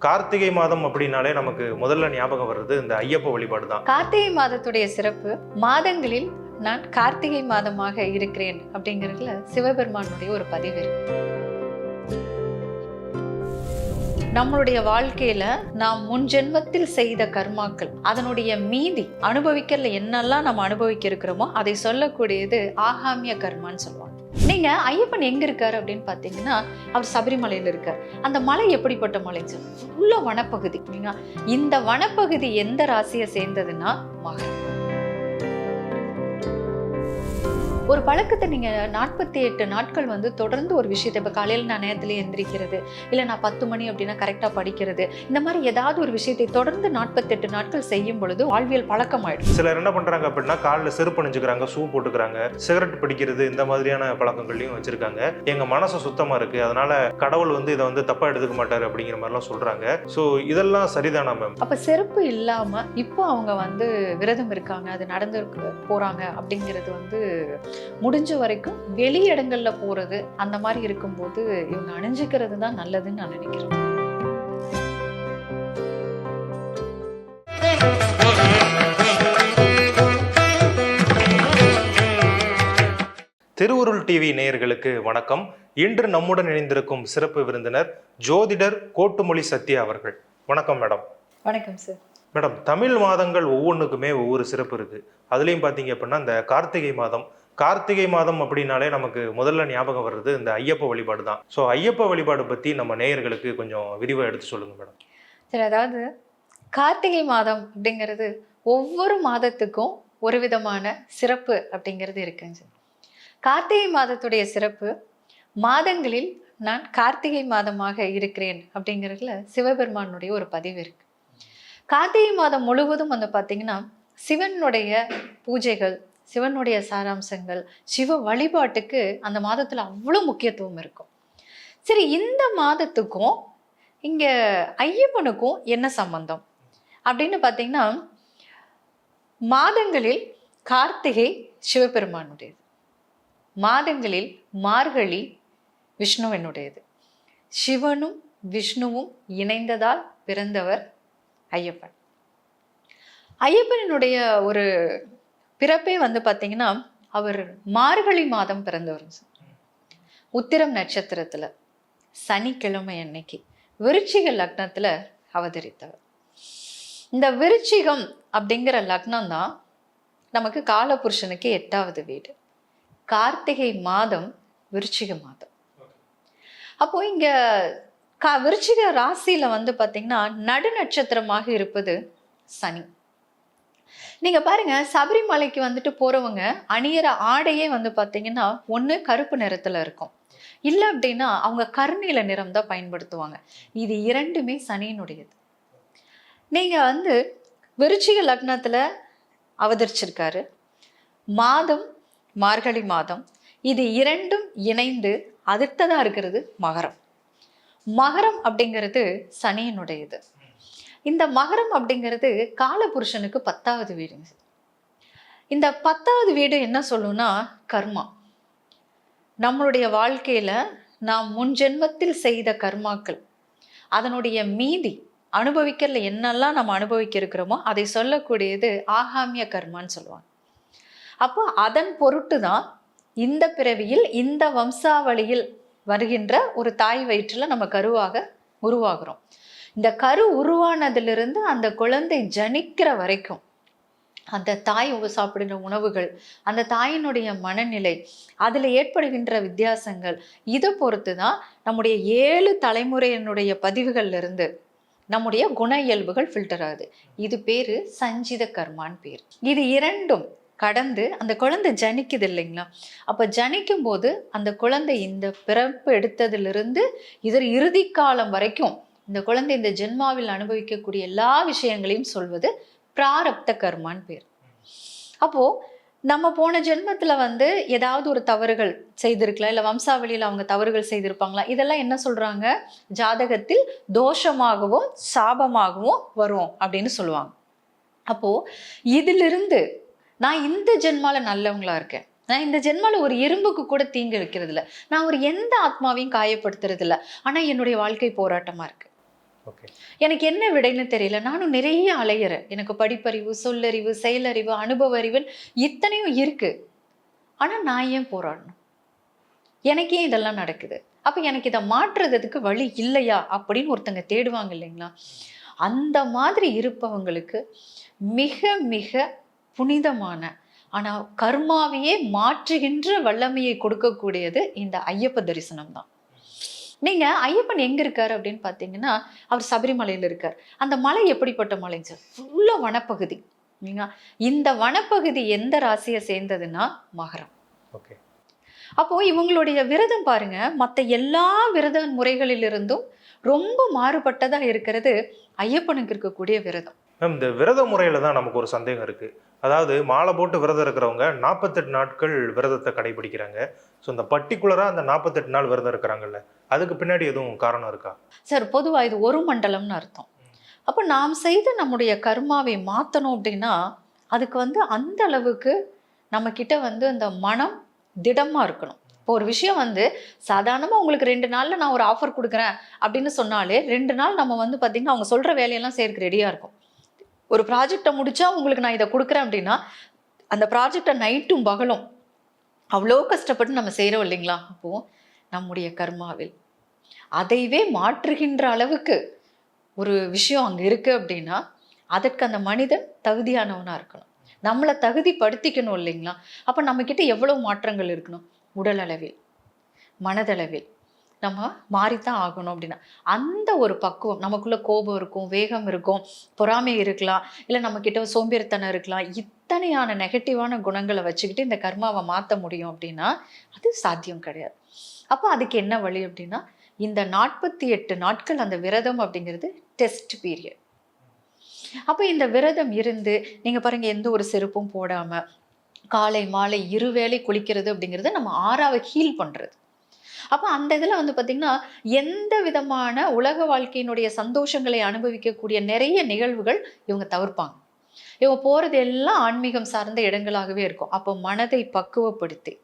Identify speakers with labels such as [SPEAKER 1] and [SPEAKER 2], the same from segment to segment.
[SPEAKER 1] கார்த்திகை மாதம் அப்படின்னாலே நமக்கு முதல்ல ஞாபகம் வர்றது இந்த ஐயப்ப வழிபாடு தான்
[SPEAKER 2] கார்த்திகை மாதத்துடைய சிறப்பு மாதங்களில் நான் கார்த்திகை மாதமாக இருக்கிறேன் அப்படிங்கிறதுல சிவபெருமானுடைய ஒரு பதிவு நம்மளுடைய வாழ்க்கையில நாம் முன் ஜென்மத்தில் செய்த கர்மாக்கள் அதனுடைய மீதி அனுபவிக்கிறதுல என்னெல்லாம் நம்ம அனுபவிக்க இருக்கிறோமோ அதை சொல்லக்கூடியது ஆகாமிய கர்மான்னு சொல்லுவாங்க. நீங்க ஐயப்பன் எங்க இருக்காரு அப்படின்னு பாத்தீங்கன்னா அவர் சபரிமலையில இருக்கார். அந்த மலை எப்படிப்பட்ட மலை உள்ள வனப்பகுதி. நீங்க இந்த வனப்பகுதி எந்த ராசியை சேர்ந்ததுன்னா மகன் ஒரு பழக்கத்தை நீங்க நாற்பத்தி எட்டு நாட்கள் வந்து தொடர்ந்து ஒரு விஷயத்தை இப்போ காலையில் நான் நேரத்துல எந்திரிக்கிறது இல்லை நான் பத்து மணி அப்படின்னா கரெக்டாக படிக்கிறது இந்த மாதிரி ஏதாவது ஒரு விஷயத்தை தொடர்ந்து நாற்பத்தெட்டு நாட்கள் செய்யும் பொழுது வாழ்வியல் பழக்கமாயிடும்.
[SPEAKER 1] சிலர் என்ன பண்றாங்க அப்படின்னா காலில் செருப்பு அணிஞ்சுக்கிறாங்க ஷூ போட்டுக்கிறாங்க சிகரெட் பிடிக்கிறது இந்த மாதிரியான பழக்கங்களையும் வச்சிருக்காங்க. எங்க மனசு சுத்தமா இருக்கு. அதனால கடவுள் வந்து இதை வந்து தப்பா எடுத்துக்க மாட்டாரு அப்படிங்கிற மாதிரிலாம் சொல்றாங்க. ஸோ இதெல்லாம் சரிதானா மேம்
[SPEAKER 2] அப்ப செருப்பு இல்லாம இப்போ அவங்க வந்து விரதம் இருக்காங்க அது நடந்து போறாங்க அப்படிங்கிறது வந்து முடிஞ்ச வரைக்கும் வெளி இடங்கள்ல போறது அந்த மாதிரி இருக்கும்போது இவங்க அணிஞ்சுக்கிறது தான் நல்லதுன்னு நான் நினைக்கிறேன்.
[SPEAKER 1] திருவுருள் டிவி நேயர்களுக்கு வணக்கம். இன்று நம்முடன் இணைந்திருக்கும் சிறப்பு விருந்தினர் ஜோதிடர் கோட்டுமொழி சத்யா அவர்கள். வணக்கம் மேடம்.
[SPEAKER 2] வணக்கம் சார்
[SPEAKER 1] மேடம் தமிழ் மாதங்கள் ஒவ்வொன்றுக்குமே ஒவ்வொரு சிறப்பு இருக்கு. அதுலேயும் பார்த்தீங்க அப்படின்னா இந்த கார்த்திகை மாதம் கார்த்திகை மாதம் அப்படின்னாலே நமக்கு முதல்ல ஞாபகம் வர்றது இந்த ஐயப்ப வழிபாடு தான். ஸோ ஐயப்ப வழிபாடு பற்றி நம்ம நேயர்களுக்கு கொஞ்சம் விரிவாக எடுத்து சொல்லுங்க மேடம்
[SPEAKER 2] சரி அதாவது கார்த்திகை மாதம் அப்படிங்கிறது ஒவ்வொரு மாதத்துக்கும் ஒரு விதமான சிறப்பு அப்படிங்கிறது இருக்குங்க சார். கார்த்திகை மாதத்துடைய சிறப்பு மாதங்களில் நான் கார்த்திகை மாதமாக இருக்கிறேன் அப்படிங்கிறதுல சிவபெருமானுடைய ஒரு பதிவு இருக்கு. கார்த்திகை மாதம் முழுவதும் வந்து பார்த்தீங்கன்னா சிவனுடைய பூஜைகள் சிவனுடைய சாராம்சங்கள் சிவ வழிபாட்டுக்கு அந்த மாதத்தில் அவ்வளோ முக்கியத்துவம் இருக்கும். சரி இந்த மாதத்துக்கும் இங்கே ஐயப்பனுக்கும் என்ன சம்பந்தம்? அப்படின்னு பார்த்தீங்கன்னா மாதங்களில் கார்த்திகை சிவபெருமானுடையது. மாதங்களில் மார்கழி விஷ்ணுவினுடையது. சிவனும் விஷ்ணுவும் இணைந்ததால் பிறந்தவர் ஐயப்பன். ஐயப்பனுடைய ஒரு பிறப்பே வந்து பார்த்தீங்கன்னா அவர் மார்கழி மாதம் பிறந்தவர். உத்திரம் நட்சத்திரத்தில் சனிக்கிழமை அன்னைக்கு விருச்சிக லக்னத்தில் அவதரித்தவர். இந்த விருச்சிகம் அப்படிங்கிற லக்னம் தான் நமக்கு காலபுருஷனுக்கு எட்டாவது வீடு. கார்த்திகை மாதம் விருச்சிக மாதம். அப்போ இங்க கா விருச்சிக ராசியில வந்து பார்த்தீங்கன்னா நடு நட்சத்திரமாக இருப்பது சனி. நீங்கள் பாருங்க சபரிமலைக்கு வந்துட்டு போகிறவங்க அணியிற ஆடையே வந்து பார்த்தீங்கன்னா ஒன்று கருப்பு நிறத்தில் இருக்கும். இல்லை அப்படின்னா அவங்க கருநீல நிறம் தான் பயன்படுத்துவாங்க. இது இரண்டுமே சனியினுடையது. நீங்கள் வந்து விருச்சிக லக்னத்தில் அவதரிச்சிருக்காரு. மாதம் மார்கழி மாதம் இது இரண்டும் இணைந்து அதிர்த்ததாக இருக்கிறது மகரம். மகரம் அப்படிங்கிறது சனியினுடையது. இந்த மகரம் அப்படிங்கிறது காலபுருஷனுக்கு பத்தாவது வீடுங்க இந்த பத்தாவது வீடு என்ன சொல்லுன்னா கர்மா. நம்மளுடைய வாழ்க்கையில் நாம் முன் ஜென்மத்தில் செய்த கர்மாக்கள் அதனுடைய மீதி அனுபவிக்கிறதுல என்னெல்லாம் நம்ம அனுபவிக்க இருக்கிறோமோ அதை சொல்லக்கூடியது ஆகாமிய கர்மான்னு சொல்லுவாங்க. அப்போ அதன் பொருட்டு தான் இந்த பிறவியில் இந்த வம்சாவளியில் வருகின்ற ஒரு தாய் வயிற்றில் நம்ம கருவாக உருவாகிறோம். இந்த கரு உருவானதிலிருந்து அந்த குழந்தை ஜனிக்கிற வரைக்கும் அந்த தாய் உ- சாப்பிடுகிற உணவுகள் அந்த தாயினுடைய மனநிலை அதில் ஏற்படுகின்ற வித்தியாசங்கள் இதை பொறுத்து தான் நம்முடைய ஏழு தலைமுறையினுடைய பதிவுகள்லேருந்து நம்முடைய குண இயல்புகள் ஃபில்டர் ஆகுது. இது பேர் சஞ்சித கர்மான்னு பேர். இது இரண்டும் கடந்து அந்த குழந்தை ஜனிக்குது இல்லைங்களா? அப்போ ஜனிக்கும் போது அந்த குழந்தை இந்த பிறப்பு எடுத்ததிலிருந்து இதர் இறுதி காலம் வரைக்கும் இந்த குழந்தை இந்த ஜென்மாவில் அனுபவிக்கக்கூடிய எல்லா விஷயங்களையும் சொல்வது பிராரப்த கர்மான்னு பேர். அப்போ நம்ம போன ஜென்மத்தில் வந்து ஏதாவது ஒரு தவறுகள் செய்திருக்கலாம். இல்லை வம்சாவளியில் அவங்க தவறுகள் செய்திருப்பாங்களா? இதெல்லாம் என்ன சொல்றாங்க? ஜாதகத்தில் தோஷமாகவும் சாபமாகவும் வரும் அப்படின்னு சொல்லுவாங்க. அப்போ இதிலிருந்து நான் இந்த ஜென்மால நல்லவங்களா இருக்கேன். நான் இந்த ஜென்மால ஒரு எறும்புக்கு கூட தீங்கு வைக்கிறது இல்லை நான் ஒரு எந்த ஆத்மாவையும் காயப்படுத்துறது இல்லை ஆனா என்னுடைய வாழ்க்கை போராட்டமா இருக்கு. எனக்கு என்ன விடைன்னு தெரியல. நானும் நிறைய அலையிறேன். எனக்கு படிப்பறிவு சொல்லறிவு செயலறிவு அனுபவ அறிவு இத்தனையும் இருக்கு. ஆனால் நான் ஏன் போராடணும்? எனக்கு ஏன் இதெல்லாம் நடக்குது. அப்போ எனக்கு இதை மாற்றுறதுக்கு வழி இல்லையா? அப்படின்னு ஒருத்தங்க தேடுவாங்க இல்லைங்களா? அந்த மாதிரி இருப்பவங்களுக்கு மிக மிக புனிதமான ஆனால் கர்மாவையே மாற்றுகின்ற வல்லமையை கொடுக்கக்கூடியது இந்த ஐயப்ப தரிசனம் தான். நீங்க ஐயப்பன் எங்க இருக்காரு அப்படின்னு பாத்தீங்கன்னா அவர் சபரிமலையில் இருக்கார். அந்த மலை எப்படிப்பட்ட மலைங்க சார்? ஃபுல்லா வனப்பகுதி. நீங்க இந்த வனப்பகுதி எந்த ராசியை சேர்ந்ததுன்னா மகரம்.
[SPEAKER 1] ஓகே.
[SPEAKER 2] அப்போ இவங்களுடைய விரதம் பாருங்க மற்ற எல்லா விரத முறைகளிலிருந்தும் ரொம்ப மாறுபட்டதா இருக்கிறது ஐயப்பனுக்கு இருக்கக்கூடிய விரதம்.
[SPEAKER 1] மேம் இந்த விரத முறையில் தான் நமக்கு ஒரு சந்தேகம் இருக்குது அதாவது மாலை போட்டு விரதம் இருக்கிறவங்க நாற்பத்தெட்டு நாட்கள் விரதத்தை கடைபிடிக்கிறாங்க. ஸோ இந்த பர்டிகுலராக அந்த நாற்பத்தெட்டு நாள் விரதம் இருக்கிறாங்கல்ல அதுக்கு பின்னாடி எதுவும் காரணம் இருக்கா?
[SPEAKER 2] சார் பொதுவாக இது ஒரு மண்டலம்னு அர்த்தம். அப்போ நாம் செய்த நம்முடைய கர்மாவை மாற்றணும் அப்படின்னா அதுக்கு வந்து அந்த அளவுக்கு நம்ம வந்து அந்த மனம் திடமாக இருக்கணும். இப்போ ஒரு விஷயம் வந்து சாதாரணமாக உங்களுக்கு ரெண்டு நாளில் நான் ஒரு ஆஃபர் கொடுக்குறேன் அப்படின்னு சொன்னாலே ரெண்டு நாள் நம்ம வந்து பார்த்திங்கன்னா அவங்க சொல்கிற வேலையெல்லாம் செய்யறதுக்கு ரெடியாக இருக்கும். ஒரு ப்ராஜெக்டை முடிச்சா உங்களுக்கு நான் இதை கொடுக்குறேன் அப்படின்னா அந்த ப்ராஜெக்டை நைட்டும் பகலும் அவ்வளோ கஷ்டப்பட்டு நம்ம செய்கிறோம் இல்லைங்களா? அப்போ நம்முடைய கர்மாவில். அதைவே மாற்றுகின்ற அளவுக்கு ஒரு விஷயம் அங்கே இருக்குது அப்படின்னா அதற்கு அந்த மனிதன் தகுதியானவனாக இருக்கணும் நம்மளை தகுதிப்படுத்திக்கணும் இல்லைங்களா? அப்போ நம்மக்கிட்ட எவ்வளோ மாற்றங்கள் இருக்கணும்? உடல் அளவில் மனதளவில். நம்ம மாறித்தான் ஆகணும் அப்படின்னா. அந்த ஒரு பக்குவம் நமக்குள்ள கோபம் இருக்கும் வேகம் இருக்கும் பொறாமை இருக்கலாம் இல்லை நம்மக்கிட்ட சோம்பேறித்தனம் இருக்கலாம் இத்தனையான நெகட்டிவான குணங்களை வச்சுக்கிட்டு இந்த கர்மாவை மாற்ற முடியும் அப்படின்னா அது சாத்தியம் கிடையாது. அப்போ அதுக்கு என்ன வழி அப்படின்னா இந்த நாற்பத்தி எட்டு நாட்கள் அந்த விரதம் அப்படிங்கிறது டெஸ்ட் பீரியட் அப்போ இந்த விரதம் இருந்து நீங்கள் பாருங்க எந்த ஒரு செருப்பும் போடாமல் காலை மாலை இருவேளை குளிக்கிறது அப்படிங்கிறது நம்ம ஆறாவை ஹீல் பண்ணுறது அப்போ அந்த இதில் வந்து பார்த்திங்கன்னா எந்த விதமான உலக வாழ்க்கையினுடைய சந்தோஷங்களை அனுபவிக்கக்கூடிய நிறைய நிகழ்வுகள் இவங்க தவிர்ப்பாங்க. இவங்க போகிறது எல்லாம் ஆன்மீகம் சார்ந்த இடங்களாகவே இருக்கும். அப்போ மனதை பக்குவப்படுத்தி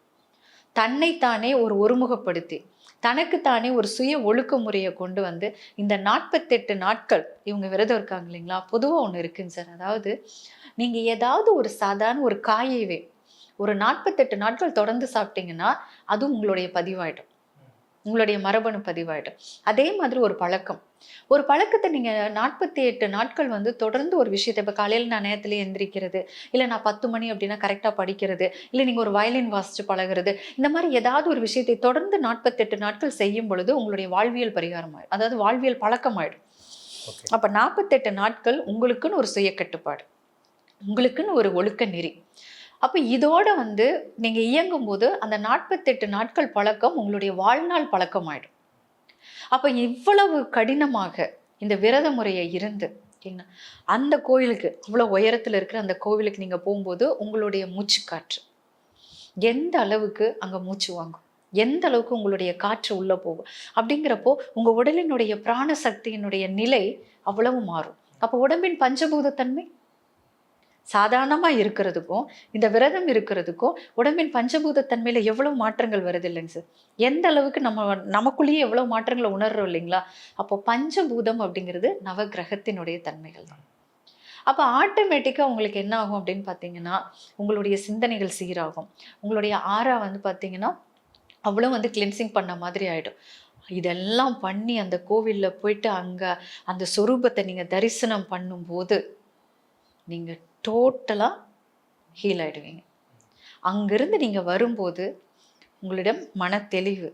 [SPEAKER 2] தன்னைத்தானே ஒரு ஒருமுகப்படுத்தி தனக்குத்தானே ஒரு சுய ஒழுக்க முறையை கொண்டு வந்து இந்த நாற்பத்தெட்டு நாட்கள் இவங்க விரதம் இருக்காங்க இல்லைங்களா? பொதுவாக ஒன்று இருக்குங்க சார். அதாவது நீங்கள் ஏதாவது ஒரு சாதாரண ஒரு காயவே ஒரு நாற்பத்தெட்டு நாட்கள் தொடர்ந்து சாப்பிட்டீங்கன்னா அது உங்களுடைய பதிவாயிடும். உங்களுடைய மரபணு பதிவாயிடும் அதே மாதிரி ஒரு பழக்கம். ஒரு பழக்கத்தை நீங்கள் நாற்பத்தி எட்டு நாட்கள் வந்து தொடர்ந்து ஒரு விஷயத்தை இப்போ காலையில் நான் நேரத்துல எந்திரிக்கிறது இல்லை நான் பத்து மணி அப்படின்னா கரெக்டாக படிக்கிறது இல்லை நீங்கள் ஒரு வயலின் வாசித்து பழகுறது இந்த மாதிரி ஏதாவது ஒரு விஷயத்தை தொடர்ந்து நாற்பத்தெட்டு நாட்கள் செய்யும் பொழுது உங்களுடைய வாழ்வியல் பரிகாரம் ஆயிடும் அதாவது வாழ்வியல் பழக்கம் ஆயிடும்
[SPEAKER 1] ஓகே.
[SPEAKER 2] அப்போ நாற்பத்தெட்டு நாட்கள் உங்களுக்குன்னு ஒரு சுய கட்டுப்பாடு உங்களுக்குன்னு ஒரு ஒழுக்க நெறி. அப்போ இதோட வந்து நீங்கள் இயங்கும்போது அந்த நாற்பத்தெட்டு நாட்கள் பழக்கம் உங்களுடைய வாழ்நாள் பழக்கமாயிடும். அப்போ இவ்வளவு கடினமாக இந்த விரத முறையை இருந்து என்ன அந்த கோயிலுக்கு அவ்வளோ உயரத்தில் இருக்கிற அந்த கோவிலுக்கு நீங்கள் போகும்போது உங்களுடைய மூச்சு காற்று எந்த அளவுக்கு அங்கே மூச்சு வாங்கும்? எந்த அளவுக்கு உங்களுடைய காற்று உள்ளே போகும்? அப்படிங்கிறப்போ உங்கள் உடலினுடைய பிராண சக்தியினுடைய நிலை அவ்வளவு மாறும். அப்போ உடம்பின் பஞ்சபூதத்தன்மை? சாதாரணமாக இருக்கிறதுக்கும் இந்த விரதம் இருக்கிறதுக்கும் உடம்பின் பஞ்சபூத எவ்வளோ மாற்றங்கள் வருது இல்லைங்க சார்? எந்த அளவுக்கு நம்ம நமக்குள்ளேயே எவ்வளோ மாற்றங்களை உணர்றோம் இல்லைங்களா? அப்போ பஞ்சபூதம் அப்படிங்கிறது நவகிரகத்தினுடைய தன்மைகள் தான். அப்போ ஆட்டோமேட்டிக்காக உங்களுக்கு என்ன ஆகும் அப்படின்னு பார்த்தீங்கன்னா உங்களுடைய சிந்தனைகள் சீராகும். உங்களுடைய ஆறா வந்து பார்த்தீங்கன்னா அவ்வளோ வந்து கிளென்சிங் பண்ண மாதிரி ஆகிடும் இதெல்லாம் பண்ணி அந்த கோவிலில் போயிட்டு அங்கே அந்த சொரூபத்தை நீங்கள் தரிசனம் பண்ணும்போது நீங்கள் டோட்டலாக ஹீல் ஆகிடுவீங்க அங்கேருந்து நீங்கள் வரும்போது உங்களிடம் மனத்தெளிவு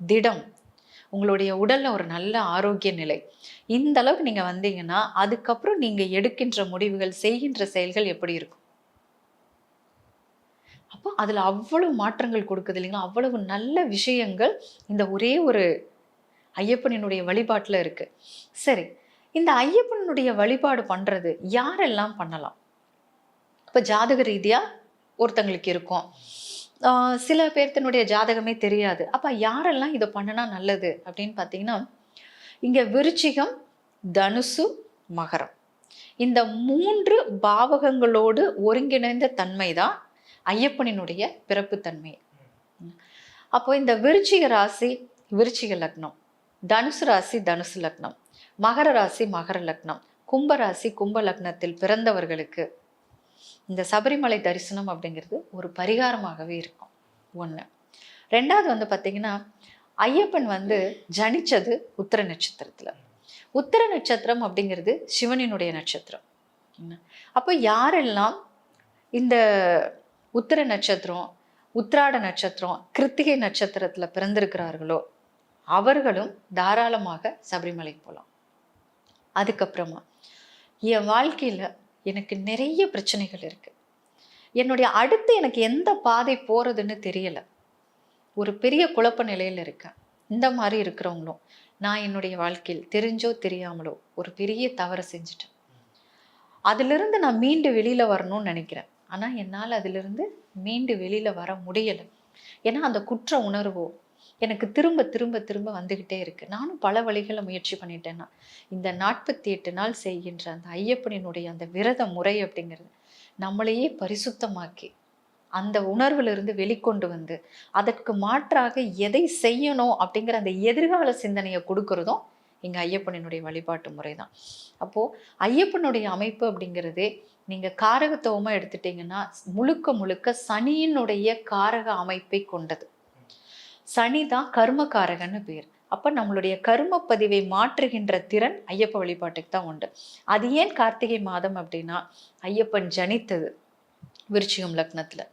[SPEAKER 2] திடம் உங்களுடைய உடலில் ஒரு நல்ல ஆரோக்கிய நிலை. இந்த அளவுக்கு நீங்கள் வந்தீங்கன்னா அதுக்கப்புறம் நீங்கள் எடுக்கின்ற முடிவுகள் செய்கின்ற செயல்கள் எப்படி இருக்கும்? அப்போ அதில் அவ்வளவு மாற்றங்கள் கொடுக்குது இல்லைங்களா? அவ்வளவு நல்ல விஷயங்கள் இந்த ஒரே ஒரு ஐயப்பனினுடைய வழிபாட்டில் இருக்குது சரி இந்த ஐயப்பனுடைய வழிபாடு பண்ணுறது யாரெல்லாம் பண்ணலாம்? இப்போ ஜாதக ரீதியாக ஒருத்தங்களுக்கு இருக்கும். சில பேர்த்தினுடைய ஜாதகமே தெரியாது. அப்போ யாரெல்லாம் இதை பண்ணினா நல்லது அப்படின்னு பார்த்தீங்கன்னா இங்கே விருச்சிகம் தனுசு மகரம். இந்த மூன்று பாவகங்களோடு ஒருங்கிணைந்த தன்மை தான் ஐயப்பனினுடைய பிறப்பு தன்மை. அப்போ இந்த விருச்சிக ராசி விருச்சிக லக்னம். தனுசு ராசி தனுசு லக்னம். மகர ராசி மகர லக்னம். கும்ப ராசி கும்ப லக்னத்தில் பிறந்தவர்களுக்கு இந்த சபரிமலை தரிசனம் அப்படிங்கிறது ஒரு பரிகாரமாகவே இருக்கும். ஒன்று ரெண்டாவது வந்து பார்த்தீங்கன்னா ஐயப்பன் வந்து ஜனிச்சது உத்திர நட்சத்திரத்தில். உத்திர நட்சத்திரம் அப்படிங்கிறது சிவனினுடைய நட்சத்திரம். அப்போ யாரெல்லாம் இந்த உத்திர நட்சத்திரம் உத்திராட நட்சத்திரம் கிருத்திகை நட்சத்திரத்தில் பிறந்திருக்கிறார்களோ அவர்களும் தாராளமாக சபரிமலை போகலாம் அதுக்கப்புறமா என் வாழ்க்கையில் எனக்கு நிறைய பிரச்சனைகள் இருக்குது என்னுடைய அடுத்து எனக்கு எந்த பாதை போகிறதுன்னு தெரியலை. ஒரு பெரிய குழப்ப நிலையில் இருக்கேன். இந்த மாதிரி இருக்கிறவங்களும் நான் என்னுடைய வாழ்க்கையில் தெரிஞ்சோ தெரியாமலோ ஒரு பெரிய தவறை செஞ்சுட்டேன். அதிலிருந்து நான் மீண்டு வெளியில் வரணும்னு நினைக்கிறேன். ஆனால் என்னால் அதிலிருந்து மீண்டு வெளியில் வர முடியலை. ஏன்னா அந்த குற்ற உணர்வோ எனக்கு திரும்ப திரும்ப திரும்ப வந்துக்கிட்டே இருக்குது நானும் பல வழிகளை முயற்சி பண்ணிட்டேன்னா இந்த நாற்பத்தி எட்டு நாள் செய்கின்ற அந்த ஐயப்பனினுடைய அந்த விரத முறை அப்படிங்கிறது நம்மளையே பரிசுத்தமாக்கி அந்த உணர்விலிருந்து வெளிக்கொண்டு வந்து அதற்கு மாற்றாக எதை செய்யணும் அப்படிங்கிற அந்த எதிர்கால சிந்தனையை கொடுக்கறதும் எங்கள் ஐயப்பனினுடைய வழிபாட்டு முறை தான் அப்போது ஐயப்பனுடைய அமைப்பு அப்படிங்கிறதே நீங்கள் காரகத்துவமாக எடுத்துட்டீங்கன்னா முழுக்க முழுக்க சனியினுடைய காரக அமைப்பை கொண்டது. சனி தான் கர்மக்காரகன்னு பேர். அப்போ நம்மளுடைய கர்ம பதிவை மாற்றுகின்ற திறன் ஐயப்ப வழிபாட்டுக்கு தான் உண்டு. அது ஏன் கார்த்திகை மாதம் அப்படின்னா ஐயப்பன் ஜனித்தது விருச்சிகம் லக்னத்தில்.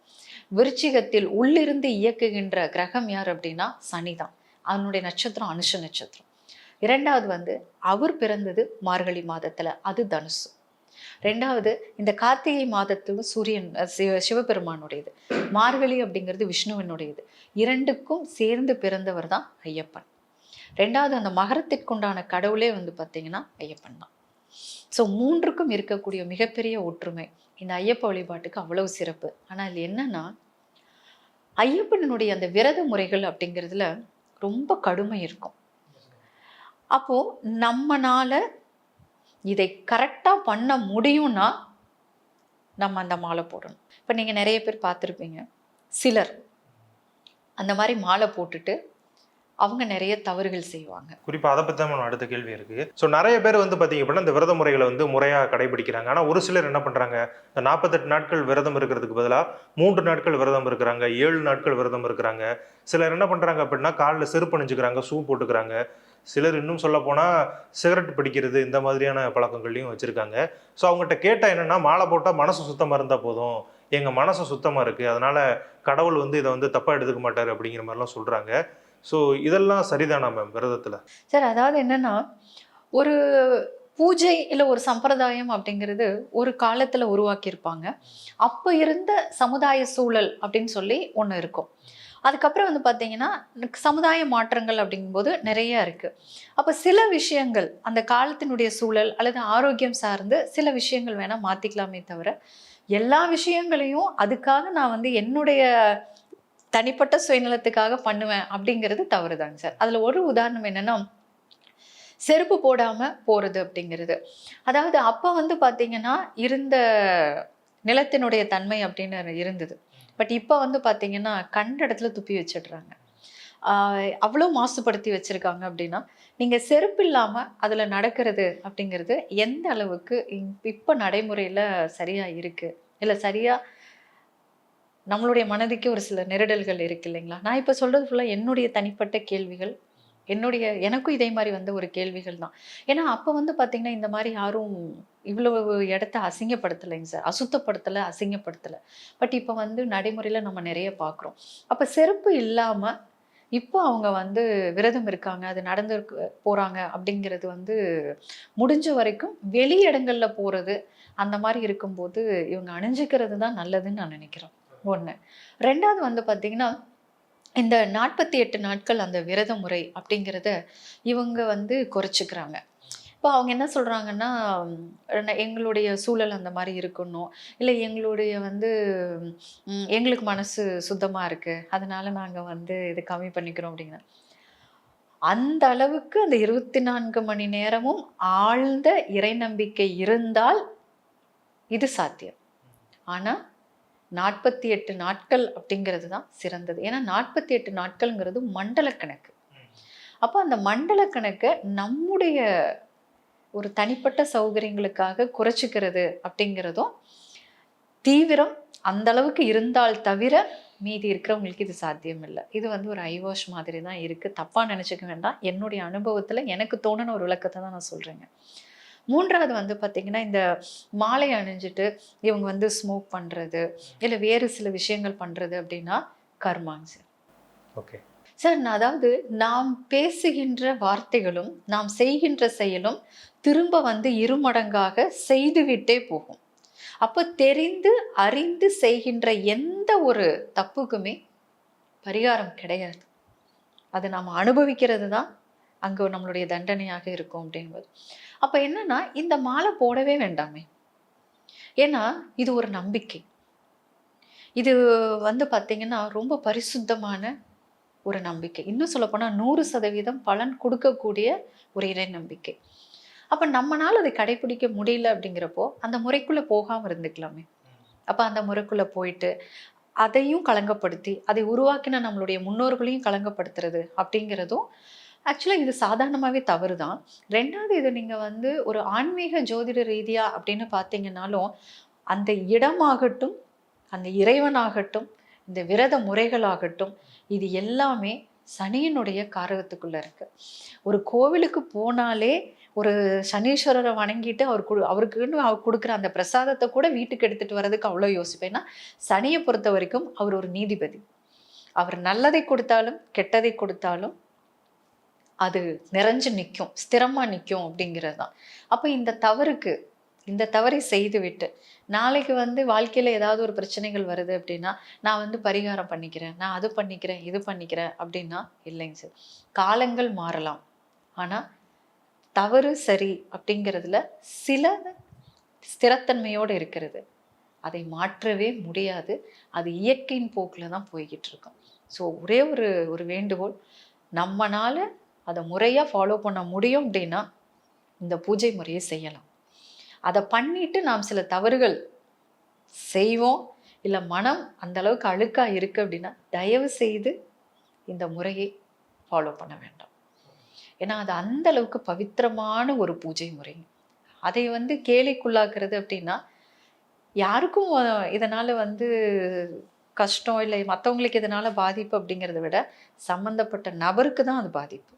[SPEAKER 2] விருச்சிகத்தில் உள்ளிருந்து இயக்குகின்ற கிரகம் யார் அப்படின்னா சனி தான். அவனுடைய நட்சத்திரம் அனுஷ நட்சத்திரம். இரண்டாவது வந்து அவர் பிறந்தது மார்கழி மாதத்தில் அது தனுசு. ரெண்டாவது இந்த கார்த்திகை மாதத்துல சூரியன் சிவ சிவபெருமானுடையது. மார்கழி அப்படிங்கிறது விஷ்ணுவினுடையது. இரண்டுக்கும் சேர்ந்து பிறந்தவர் தான் ஐயப்பன். ரெண்டாவது அந்த மகரத்திற்குண்டான கடவுளே வந்து பார்த்தீங்கன்னா ஐயப்பன் தான். ஸோ மூன்றுக்கும் இருக்கக்கூடிய மிகப்பெரிய ஒற்றுமை இந்த ஐயப்ப வழிபாட்டுக்கு அவ்வளவு சிறப்பு. ஆனால் இது என்னன்னா ஐயப்பனுடைய அந்த விரத முறைகள் அப்படிங்கிறதுல ரொம்ப கடுமை இருக்கும். அப்போ நம்மனால இதை கரெக்டாக பண்ண முடியும்னா நம்ம அந்த மாலை போடணும். இப்போ நீங்கள் நிறைய பேர் பார்த்துருப்பீங்க. சிலர் அந்த மாதிரி மாலை போட்டுட்டு அவங்க நிறைய தவறுகள் செய்வாங்க.
[SPEAKER 1] குறிப்பாக அதை பற்றி தான் அடுத்த கேள்வி இருக்குது ஸோ நிறைய பேர் வந்து பார்த்தீங்க அப்படின்னா இந்த விரத முறைகளை வந்து முறையாக கடைபிடிக்கிறாங்க. ஆனால் ஒரு சிலர் என்ன பண்ணுறாங்க இந்த நாற்பத்தெட்டு நாட்கள் விரதம் இருக்கிறதுக்கு பதிலாக மூன்று நாட்கள் விரதம் இருக்கிறாங்க ஏழு நாட்கள் விரதம் இருக்கிறாங்க. சிலர் என்ன பண்ணுறாங்க அப்படின்னா காலில் செருப்பு அணிஞ்சுக்கிறாங்க ஷூ போட்டுக்கிறாங்க. சிலர் இன்னும் சொல்ல சிகரெட் பிடிக்கிறது இந்த மாதிரியான பழக்கங்களையும் வச்சுருக்காங்க. ஸோ அவங்ககிட்ட கேட்டால் என்னென்னா மாலை போட்டால் மனசு சுத்தமாக இருந்தால் போதும். எங்கள் மனசு சுத்தமாக இருக்குது அதனால் கடவுள் வந்து இதை வந்து தப்பாக எடுத்துக்க மாட்டார் அப்படிங்கிற மாதிரிலாம் சொல்கிறாங்க ஸோ இதெல்லாம் சரிதானா மேம் விரதத்தில்?
[SPEAKER 2] சார் அதாவது என்னென்னா ஒரு பூஜை இல்லை ஒரு சம்பிரதாயம் அப்படிங்கிறது ஒரு காலத்தில் உருவாக்கியிருப்பாங்க. அப்போ இருந்த சமுதாய சூழல் அப்படின்னு சொல்லி ஒன்று இருக்கும். அதுக்கப்புறம் வந்து பார்த்தீங்கன்னா சமுதாய மாற்றங்கள் அப்படிங்கும்போது நிறைய இருக்குது அப்போ சில விஷயங்கள் அந்த காலத்தினுடைய சூழல் அல்லது ஆரோக்கியம் சார்ந்து சில விஷயங்கள் வேணால் மாற்றிக்கலாமே தவிர எல்லா விஷயங்களையும் அதுக்காக நான் வந்து என்னுடைய தனிப்பட்ட சுயநலத்துக்காக பண்ணுவேன் அப்படிங்கிறது தவறுதாங்க சார். அதில் ஒரு உதாரணம் என்னென்னா செருப்பு போடாமல் போகிறது அப்படிங்கிறது. அதாவது அப்போ வந்து பார்த்திங்கன்னா இருந்த நிலத்தினுடைய தன்மை அப்படின்னு இருந்தது. பட் இப்போ வந்து பார்த்தீங்கன்னா கண்ட இடத்துல துப்பி வச்சிடுறாங்க. அவ்வளோ மாசுபடுத்தி வச்சுருக்காங்க அப்படின்னா நீங்கள் செருப்பு இல்லாமல் அதில் நடக்கிறது அப்படிங்கிறது எந்த அளவுக்கு இப்போ நடைமுறையில் சரியாக இருக்குது இல்லை சரியாக நம்மளுடைய மனதுக்கு ஒரு சில நெருடல்கள் இருக்கு இல்லைங்களா? நான் இப்போ சொல்கிறது ஃபுல்லாக என்னுடைய தனிப்பட்ட கேள்விகள். என்னுடைய எனக்கும் இதே மாதிரி வந்த ஒரு கேள்விகள் தான். ஏன்னா அப்போ வந்து பார்த்தீங்கன்னா இந்த மாதிரி யாரும் இவ்வளவு இடத்த அசிங்கப்படுத்தலைங்க சார். அசுத்தப்படுத்தலை அசிங்கப்படுத்தலை. பட் இப்போ வந்து நடைமுறையில் நம்ம நிறைய பார்க்குறோம் அப்போ செருப்பு இல்லாமல் இப்போ அவங்க வந்து விரதம் இருக்காங்க அது நடந்து போகிறாங்க அப்படிங்கிறது வந்து முடிஞ்ச வரைக்கும் வெளி இடங்களில் போகிறது அந்த மாதிரி இருக்கும்போது இவங்க அணிஞ்சிக்கிறது தான் நல்லதுன்னு நான் நினைக்கிறேன். ஒன்று ரெண்டாவது வந்து பார்த்தீங்கன்னா இந்த நாற்பத்தி எட்டு நாட்கள் அந்த விரத முறை அப்படிங்கிறத இவங்க வந்து குறைச்சிக்கிறாங்க. இப்போ அவங்க என்ன சொல்கிறாங்கன்னா எங்களுடைய சூழல் அந்த மாதிரி இருக்கணும். இல்லை எங்களுடைய வந்து எங்களுக்கு மனசு சுத்தமாக இருக்குது அதனால் நாங்கள் வந்து இது கம்மி பண்ணிக்கிறோம் அப்படிங்கிற. அந்த அளவுக்கு அந்த இருபத்தி நான்கு மணி நேரமும் ஆழ்ந்த இறை நம்பிக்கை இருந்தால் இது சாத்தியம். ஆனால் நாற்பத்தி எட்டு நாட்கள் அப்படிங்கிறது தான் சிறந்தது. ஏன்னா நாற்பத்தி எட்டு நாட்கள்ங்கிறது மண்டல கணக்கு. அப்போ அந்த மண்டல கணக்கை நம்முடைய ஒரு தனிப்பட்ட சௌகரியங்களுக்காக குறைச்சிக்கிறது அப்படிங்கிறதும் தீவிரம் அந்த அளவுக்கு இருந்தால் தவிர மீதி இருக்கிறவங்களுக்கு இது சாத்தியம் இல்லை இது வந்து ஒரு ஐவாஷ் மாதிரி தான் இருக்குது தப்பாக நினச்சிக்க வேண்டாம். என்னுடைய அனுபவத்தில் எனக்கு தோணுன ஒரு விளக்கத்தை தான் நான் சொல்கிறேங்க மூன்றாவது வந்து பார்த்திங்கன்னா இந்த மாலை அணிஞ்சிட்டு இவங்க வந்து ஸ்மோக் பண்ணுறது இல்லை வேறு சில விஷயங்கள் பண்ணுறது அப்படின்னா கர்மாங்க சார்.
[SPEAKER 1] ஓகே
[SPEAKER 2] சார் அதாவது நாம் பேசுகின்ற வார்த்தைகளும் நாம் செய்கின்ற செயலும் திரும்ப வந்து இருமடங்காக செய்துவிட்டே போகும். அப்போ தெரிந்து அறிந்து செய்கின்ற எந்த ஒரு தப்புக்குமே பரிகாரம் கிடையாது. அது நாம் அனுபவிக்கிறது தான் அங்கே நம்மளுடைய தண்டனையாக இருக்கும் அப்படிங்கும்போது. அப்போ என்னன்னா இந்த மாலை போடவே வேண்டாமே. ஏன்னா இது ஒரு நம்பிக்கை. இது வந்து பார்த்தீங்கன்னா ரொம்ப பரிசுத்தமான ஒரு நம்பிக்கை. இன்னும் சொல்லப்போனால் நூறு சதவீதம் பலன் கொடுக்கக்கூடிய ஒரு இறை நம்பிக்கை. அப்போ நம்மனால அதை கடைபிடிக்க முடியல அப்படிங்கிறப்போ அந்த முறைக்குள்ளே போகாமல் இருந்துக்கலாமே. அப்போ அந்த முறைக்குள்ளே போயிட்டு அதையும் களங்கப்படுத்தி அதை உருவாக்கின நம்மளுடைய முன்னோர்களையும் களங்கப்படுத்துறது அப்படிங்கிறதும் ஆக்சுவலாக இது சாதாரணமாகவே தவறு தான் ரெண்டாவது இது நீங்கள் வந்து ஒரு ஆன்மீக ஜோதிட ரீதியாக அப்படின்னு பார்த்தீங்கன்னாலும் அந்த இடமாகட்டும் அந்த இறைவனாகட்டும் இந்த விரத முறைகளாகட்டும் இது எல்லாமே சனியினுடைய காரகத்துக்குள்ளே இருக்குது ஒரு கோவிலுக்கு போனாலே ஒரு சனீஸ்வரரை வணங்கிட்டு அவர் கொடு அவருக்குன்னு அவர் கொடுக்குற அந்த பிரசாதத்தை கூட வீட்டுக்கு எடுத்துகிட்டு வர்றதுக்கு அவ்வளோ யோசிப்பேன். ஏன்னா சனியை பொறுத்த வரைக்கும் அவர் ஒரு நீதிபதி. அவர் நல்லதை கொடுத்தாலும் கெட்டதை கொடுத்தாலும் அது நிறைஞ்சு நிற்கும் ஸ்திரமாக நிற்கும் அப்படிங்கிறது தான். அப்போ இந்த தவறுக்கு இந்த தவறை செய்துவிட்டு நாளைக்கு வந்து வாழ்க்கையில் ஏதாவது ஒரு பிரச்சனைகள் வருது அப்படின்னா நான் வந்து பரிகாரம் பண்ணிக்கிறேன் நான் அது பண்ணிக்கிறேன் இது பண்ணிக்கிறேன் அப்படின்னா இல்லைங்க சார். காலங்கள் மாறலாம். ஆனால் தவறு சரி அப்படிங்கிறதுல சில ஸ்திரத்தன்மையோடு இருக்கிறது. அதை மாற்றவே முடியாது. அது இயற்கையின் போக்கில் தான் போய்கிட்டு இருக்கும். ஸோ ஒரே ஒரு ஒரு வேண்டுகோள் நம்மனால அதை முறையாக ஃபாலோ பண்ண முடியும் அப்படின்னா இந்த பூஜை முறையை செய்யலாம். அதை பண்ணிட்டு நாம் சில தவறுகள் செய்வோம். இல்லை மனம் அந்த அளவுக்கு அழுக்காக இருக்கு அப்படின்னா தயவு செய்து இந்த முறையை ஃபாலோ பண்ண வேண்டாம். ஏன்னா அது அந்த அளவுக்கு பவித்திரமான ஒரு பூஜை முறை. அதை வந்து கேலிக்குள்ளாக்குறது அப்படின்னா யாருக்கும் இதனால் வந்து கஷ்டம் இல்லை மற்றவங்களுக்கு இதனால் பாதிப்பு அப்படிங்கிறத விட சம்மந்தப்பட்ட நபருக்கு தான் அது பாதிப்பு.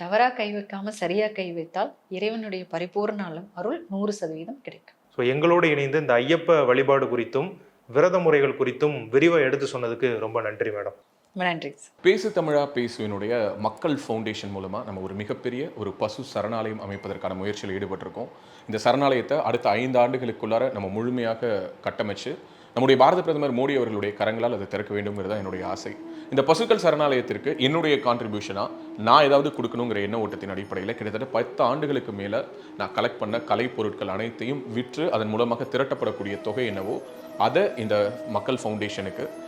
[SPEAKER 2] தவறா கை வைக்காம சரியா கை வைத்தால் இறைவனுடைய பரிபூர்ண அருள் அருள் நூறு சதவீதம் கிடைக்கும்.
[SPEAKER 1] ஸோ எங்களோடு இணைந்து இந்த ஐயப்ப வழிபாடு குறித்தும் விரத முறைகள் குறித்தும் விரிவாக எடுத்து சொன்னதுக்கு ரொம்ப நன்றி மேடம்.
[SPEAKER 2] நன்றி
[SPEAKER 3] பேசு தமிழா பேசுவினுடைய மக்கள் ஃபவுண்டேஷன் மூலமாக நம்ம ஒரு மிகப்பெரிய ஒரு பசு சரணாலயம் அமைப்பதற்கான முயற்சியில் ஈடுபட்டிருக்கோம். இந்த சரணாலயத்தை அடுத்த ஐந்து ஆண்டுகளுக்குள்ளார நம்ம முழுமையாக கட்டமைச்சு நம்முடைய பாரத பிரதமர் மோடி அவர்களுடைய கரங்களால் அதை திறக்க வேண்டும்ங்கிறது தான் என்னுடைய ஆசை. இந்த பசுக்கள் சரணாலயத்திற்கு என்னுடைய கான்ட்ரிபியூஷனாக நான் ஏதாவது கொடுக்கணுங்கிற எண்ண ஓட்டத்தின் அடிப்படையில் கிட்டத்தட்ட பத்து ஆண்டுகளுக்கு மேலே நான் கலெக்ட் பண்ண கலை பொருட்கள் அனைத்தையும் விற்று அதன் மூலமாக திரட்டப்படக்கூடிய தொகை என்னவோ அதை இந்த மக்கள் ஃபவுண்டேஷனுக்கு